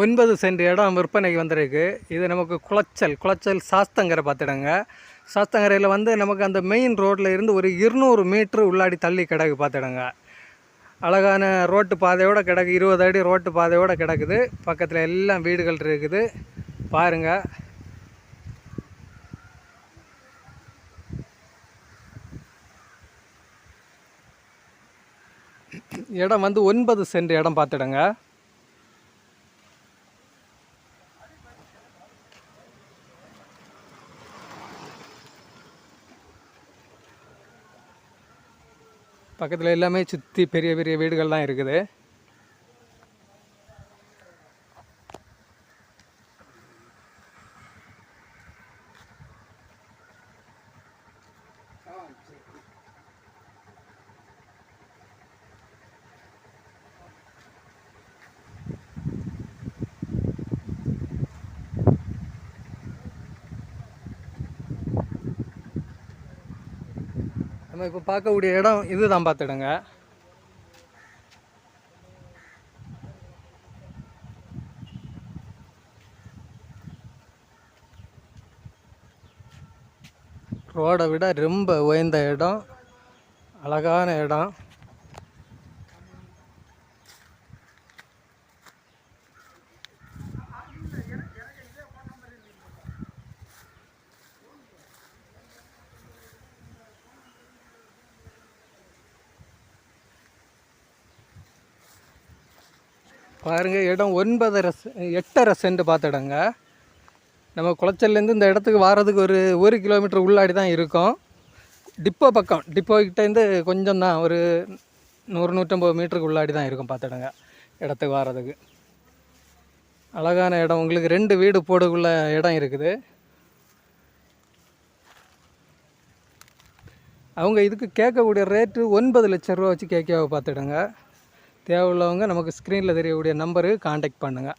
ஒன்பது சென்ட் இடம் விற்பனைக்கு வந்திருக்கு. இது நமக்கு குளச்சல் குளச்சல் சாஸ்தங்கரை பார்த்துடுங்க. சாஸ்தங்கரையில் வந்து நமக்கு அந்த மெயின் ரோட்டில் இருந்து ஒரு இருநூறு மீட்ரு உள்ளாடி தள்ளி கிடக்கு பார்த்துடுங்க. அழகான ரோட்டு பாதையோடு கிடக்கு இருபது அடி ரோட்டு பாதையோட கிடக்குது. பக்கத்தில் எல்லாம் வீடுகள் இருக்குது. பாருங்கள் இடம் வந்து ஒன்பது சென்ட் இடம் பார்த்துடுங்க. பக்கத்தில் எல்லாமே சுற்றி பெரிய பெரிய வீடுகள் தான் இருக்குது. நம்ம இப்போ பார்க்கக்கூடிய இடம் இதுதான் பார்த்துடுங்க. ரோடை விட ரொம்ப உயர்ந்த இடம் அழகான இடம். பாருங்கள் இடம் ஒன்பதரை எட்டரை சென்ட் பார்த்துடுங்க. நம்ம குளச்சல்லேருந்து இந்த இடத்துக்கு வாரதுக்கு ஒரு ஒரு கிலோமீட்டர் உள்ளாடி தான் இருக்கும். டிப்போ பக்கம் டிப்போ கிட்டேருந்து கொஞ்சம் தான் ஒரு நூறு நூற்றம்பது மீட்டருக்கு உள்ளாடி தான் இருக்கும் பார்த்துடுங்க இடத்துக்கு வாரதுக்கு அழகான இடம் உங்களுக்கு ரெண்டு வீடு போடக்குள்ள இடம் இருக்குது. அவங்க இதுக்கு கேட்கக்கூடிய ரேட்டு ஒன்பது லட்ச ரூபா வச்சு கேட்க பார்த்துடுங்க. தேவையுள்ளவங்க நமக்கு ஸ்க்ரீனில் தெரியக்கூடிய நம்பருக்கு காண்டாக்ட் பண்ணுங்கள்